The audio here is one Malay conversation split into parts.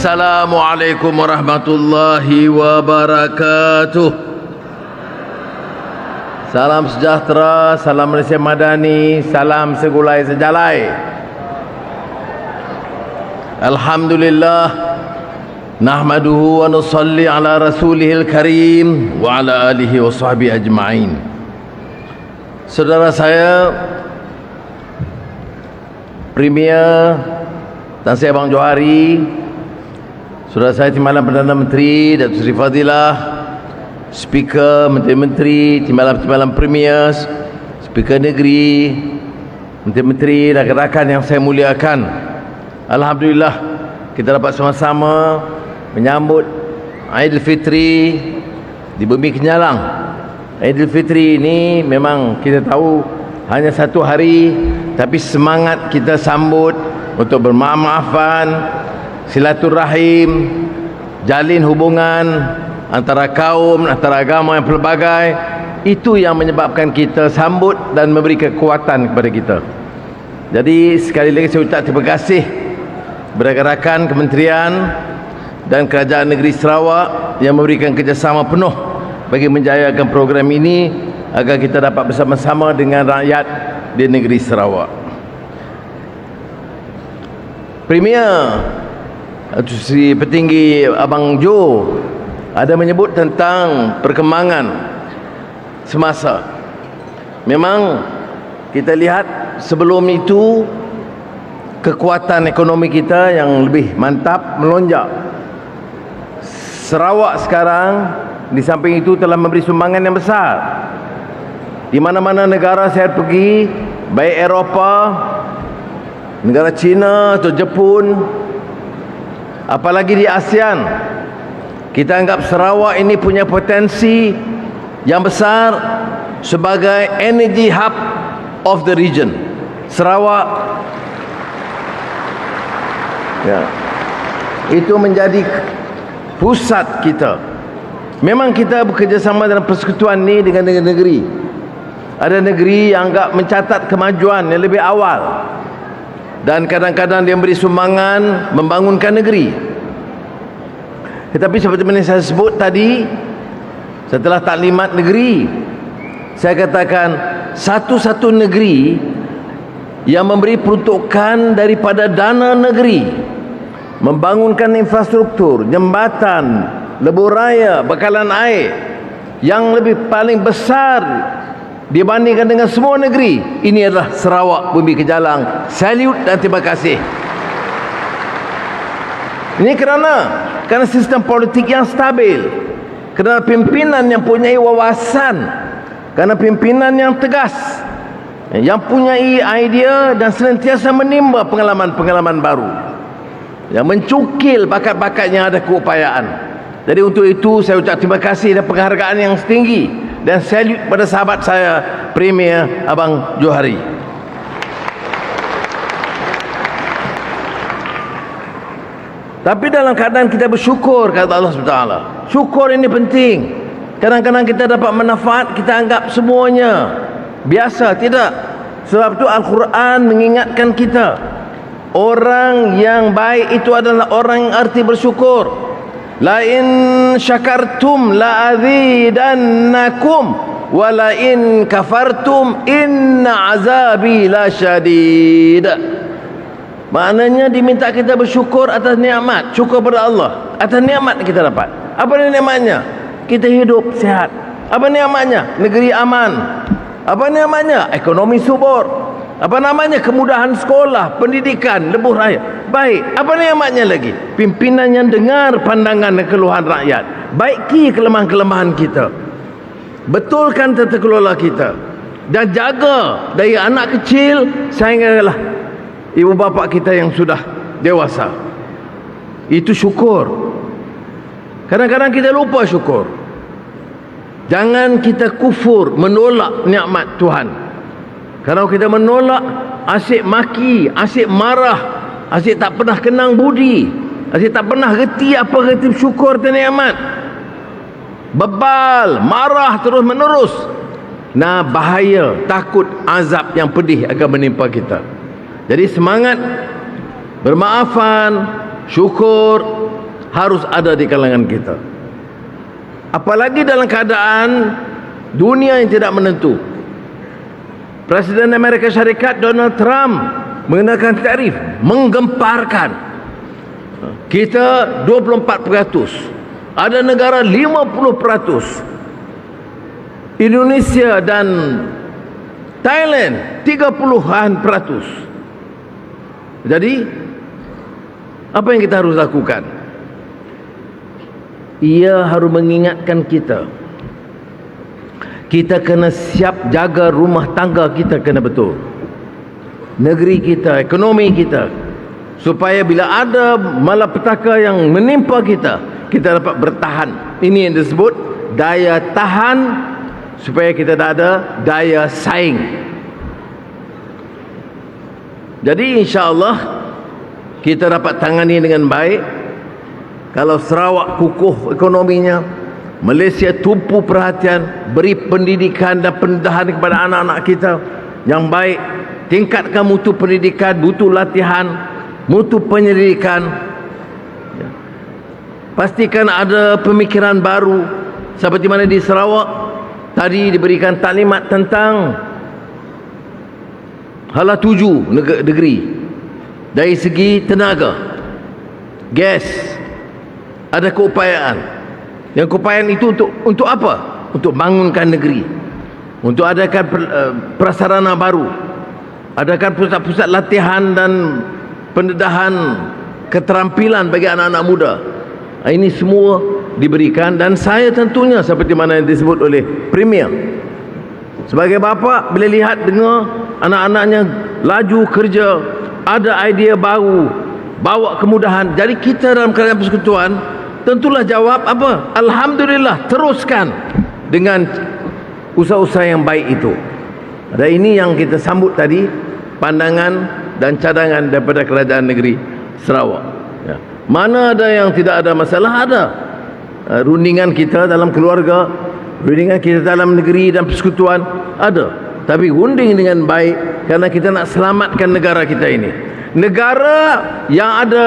Assalamualaikum warahmatullahi wabarakatuh. Salam sejahtera, salam Malaysia Madani, salam segulai sejalai. Alhamdulillah nahmaduhu wa nusalli ala rasulihil karim wa ala alihi wa sahbihi ajma'in. Saudara saya Premier Tan Sri Abang Johari Saudara saya Timbalan Perdana Menteri Datuk Seri Fadilah Speaker Menteri-Menteri Timbalan-Timbalan Premier Speaker Negeri Menteri-Menteri Rakan-rakan yang saya muliakan. Alhamdulillah Kita dapat sama-sama Menyambut Aidilfitri Di bumi Kenyalang. Aidilfitri ini memang kita tahu Hanya satu hari Tapi semangat kita sambut untuk bermaaf-maafan, silaturahim, jalin hubungan antara kaum, antara agama yang pelbagai, itu yang menyebabkan kita sambut dan memberi kekuatan kepada kita. Jadi sekali lagi saya ucap terima kasih berakan kementerian dan kerajaan negeri Sarawak yang memberikan kerjasama penuh bagi menjayakan program ini agar kita dapat bersama-sama dengan rakyat di negeri Sarawak. Premier Seri Petinggi Abang Jo ada menyebut tentang perkembangan semasa. Memang kita lihat sebelum itu kekuatan ekonomi kita yang lebih mantap melonjak. Sarawak sekarang di samping itu telah memberi sumbangan yang besar. Di mana-mana negara saya pergi, baik Eropah, negara China atau Jepun apalagi di ASEAN kita anggap Sarawak ini punya potensi yang besar sebagai energy hub of the region. Sarawak. Ya. Itu menjadi pusat kita. Memang kita bekerjasama dalam persekutuan ini dengan negeri-negeri. Ada negeri yang anggap mencatat kemajuan yang lebih awal dan kadang-kadang dia beri sumbangan membangunkan negeri. Tetapi seperti yang saya sebut tadi setelah taklimat negeri saya katakan satu-satu negeri yang memberi peruntukan daripada dana negeri membangunkan infrastruktur jambatan lebur raya bekalan air yang lebih paling besar dibandingkan dengan semua negeri ini adalah Sarawak bumi kejalang. Salute dan terima kasih. Ini kerana kerana sistem politik yang stabil kerana pimpinan yang punya wawasan kerana pimpinan yang tegas yang punya idea dan senantiasa menimba pengalaman-pengalaman baru yang mencukil bakat-bakat yang ada keupayaan. Jadi untuk itu saya ucap terima kasih dan penghargaan yang setinggi dan salute pada sahabat saya Premier Abang Johari. Tapi dalam keadaan kita bersyukur kata Allah SWT syukur ini penting. Kadang-kadang kita dapat manfaat kita anggap semuanya. Biasa tidak. Sebab itu Al-Quran mengingatkan kita. Orang yang baik itu adalah orang yang arti bersyukur La in syakartum la azidannakum wa la in kafartum inna azabi la syadid. Maknanya diminta kita bersyukur atas nikmat, syukur kepada Allah atas nikmat kita dapat. Apa nikmatnya? Kita hidup sehat. Apa nikmatnya? Negeri aman. Apa nikmatnya? Ekonomi subur. Apa namanya? Kemudahan sekolah, pendidikan, lebuh raya. Baik. Apa nikmatnya lagi? Pimpinan yang dengar pandangan dan keluhan rakyat. Baiki kelemahan-kelemahan kita. Betulkan tata kelola kita. Dan jaga dari anak kecil sehinggalah ibu bapa kita yang sudah dewasa. Itu syukur. Kadang-kadang kita lupa syukur. Jangan kita kufur menolak nikmat Tuhan. Kalau kita menolak asyik maki, asyik marah, asyik tak pernah kenang budi, asyik tak pernah reti apa reti syukur dan nikmat. Bebal, marah terus menerus. Nah bahaya, takut azab yang pedih akan menimpa kita. Jadi semangat bermaafan, syukur harus ada di kalangan kita apalagi dalam keadaan dunia yang tidak menentu Presiden Amerika Syarikat Donald Trump mengenakan tarif menggemparkan. Kita 24% ada negara 50% Indonesia dan Thailand 30-an peratus. Jadi apa yang kita harus lakukan? Ia harus mengingatkan kita kita kena siap jaga rumah tangga kita kena betul. Negeri kita ekonomi kita. Supaya bila ada malapetaka yang menimpa kita kita dapat bertahan. Ini yang disebut daya tahan. Supaya kita tak ada daya saing. Jadi insyaAllah kita dapat tangani dengan baik. Kalau Sarawak kukuh ekonominya Malaysia tumpu perhatian beri pendidikan dan pendedahan kepada anak-anak kita. Yang baik tingkatkan mutu pendidikan mutu latihan mutu penyelidikan. Ya. pastikan ada pemikiran baru seperti mana di Sarawak tadi diberikan taklimat tentang hala tuju negeri. Dari segi tenaga gas ada keupayaan yang keupayaan itu untuk untuk apa? Untuk bangunkan negeri. Untuk adakan eh, prasarana baru. Adakan pusat-pusat latihan dan pendedahan keterampilan bagi anak-anak muda. Ah, ini semua diberikan dan saya tentunya seperti mana yang disebut oleh Premier. Sebagai bapa bila lihat dengar anak-anaknya laju kerja, ada idea baru, bawa kemudahan. Jadi kita dalam kerajaan persekutuan tentulah jawab apa? Alhamdulillah teruskan dengan usaha-usaha yang baik itu. Dan ini yang kita sambut tadi pandangan dan cadangan daripada kerajaan negeri Sarawak. Ya. mana ada yang tidak ada masalah? Ada. Uh, rundingan kita dalam keluarga rundingan kita dalam negeri dan persekutuan ada. Tapi runding dengan baik kerana kita nak selamatkan negara kita ini. Negara yang ada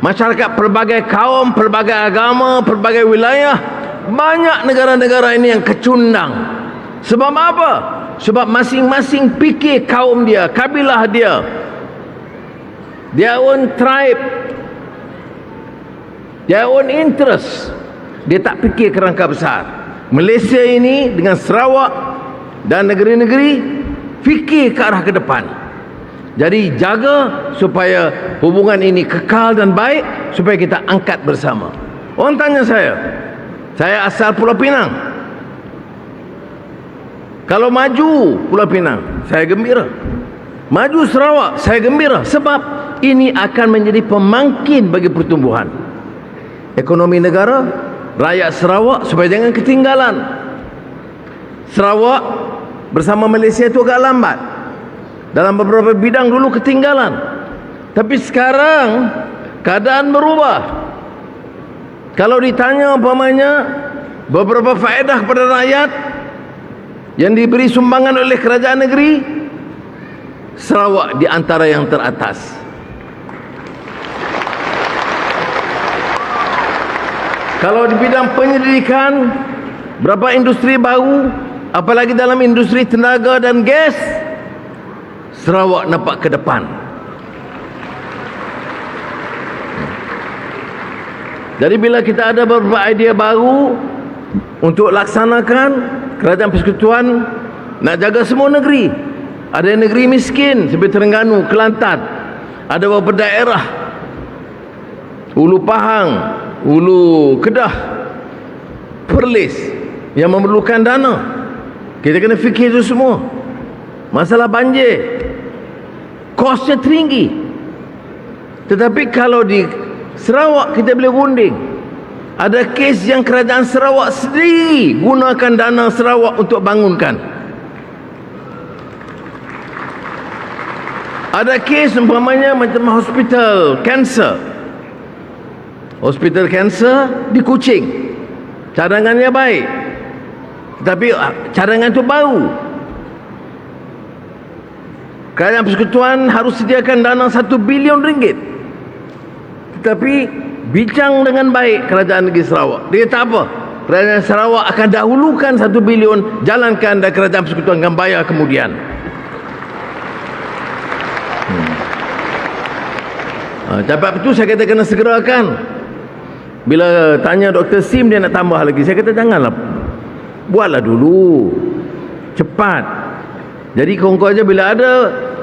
masyarakat pelbagai kaum, pelbagai agama, pelbagai wilayah banyak negara-negara ini yang kecundang. Sebab apa? sebab masing-masing fikir kaum dia, kabilah dia. Their own tribe their own interest. Dia tak fikir kerangka besar. Malaysia ini dengan Sarawak dan negeri-negeri fikir ke arah ke depan jadi jaga supaya hubungan ini kekal dan baik supaya kita angkat bersama. Orang tanya saya, saya asal Pulau Pinang. Kalau maju Pulau Pinang, saya gembira. Maju Sarawak, saya gembira sebab ini akan menjadi pemangkin bagi pertumbuhan ekonomi negara, rakyat Sarawak supaya jangan ketinggalan. Sarawak bersama Malaysia itu agak lambat dalam beberapa bidang dulu ketinggalan. Tapi sekarang keadaan berubah. Kalau ditanya umpamanya beberapa faedah kepada rakyat yang diberi sumbangan oleh kerajaan negeri Sarawak di antara yang teratas. Kalau di bidang penyelidikan berapa industri baru apalagi dalam industri tenaga dan gas Sarawak nampak ke depan. Jadi bila kita ada beberapa idea baru untuk laksanakan kerajaan persekutuan nak jaga semua negeri. Ada negeri miskin seperti Terengganu, Kelantan. Ada beberapa daerah. Ulu Pahang Ulu Kedah Perlis yang memerlukan dana. Kita kena fikir itu semua. Masalah banjir kosnya tinggi. Tetapi kalau di Sarawak kita boleh runding. Ada kes yang kerajaan Sarawak sendiri gunakan dana Sarawak untuk bangunkan. Ada kes umpamanya macam hospital cancer. Hospital cancer di Kuching. Cadangannya baik. Tapi ah, cadangan itu bau Kerajaan persekutuan harus sediakan dana satu bilion ringgit Tetapi bincang dengan baik kerajaan negeri Sarawak. Dia tak apa. Kerajaan Sarawak akan dahulukan satu bilion jalankan dan kerajaan persekutuan akan bayar kemudian. Hmm. Ha, dapat itu saya kata kena segerakan. Bila tanya Dr. Sim dia nak tambah lagi. Saya kata janganlah. Buatlah dulu. Cepat. Jadi kongko aja bila ada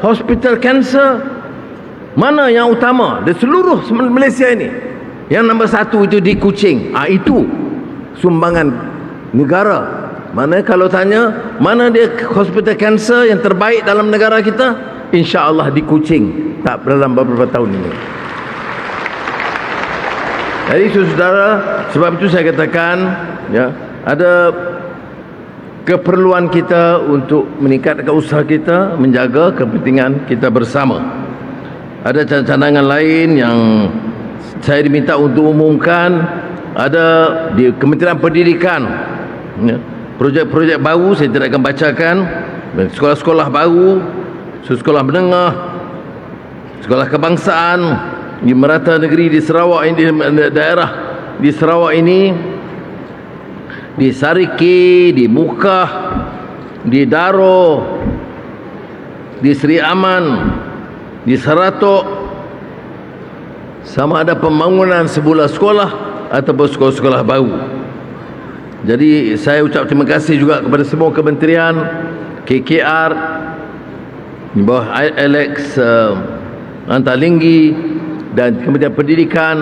hospital cancer mana yang utama di seluruh Malaysia ini? Yang nombor satu itu di Kuching. Ah itu sumbangan negara. Mana kalau tanya mana dia hospital cancer yang terbaik dalam negara kita? Insya Allah di Kuching tak dalam beberapa tahun ini. Jadi saudara sebab itu saya katakan ya ada keperluan kita untuk meningkatkan usaha kita menjaga kepentingan kita bersama. Ada cadangan lain yang saya diminta untuk umumkan. Ada di Kementerian Pendidikan. Ya, projek-projek baru saya tidak akan bacakan. Sekolah-sekolah baru sekolah menengah sekolah kebangsaan di merata negeri di Sarawak ini di daerah di Sarawak ini di Sariki, di Mukah, di Daro, di Sri Aman, di Seratok sama ada pembangunan sebuah sekolah ataupun sekolah-sekolah baru. Jadi saya ucap terima kasih juga kepada semua kementerian KKR di bawah Alex uh, Antalinggi dan Kementerian Pendidikan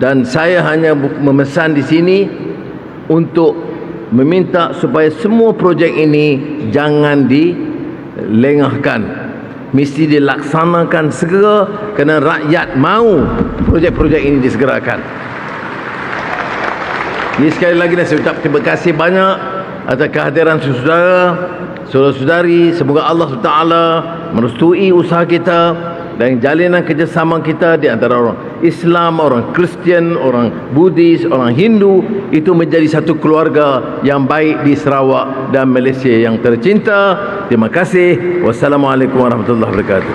dan saya hanya memesan di sini untuk meminta supaya semua projek ini jangan dilengahkan. Mesti dilaksanakan segera kerana rakyat mahu projek-projek ini disegerakan. Ini sekali lagi saya ucap terima kasih banyak atas kehadiran saudara saudara-saudari. Semoga Allah SWT merestui usaha kita dan jalinan kerjasama kita di antara orang Islam, orang Kristian, orang Buddhis, orang Hindu itu menjadi satu keluarga yang baik di Sarawak dan Malaysia yang tercinta. Terima kasih. Wassalamualaikum warahmatullahi wabarakatuh.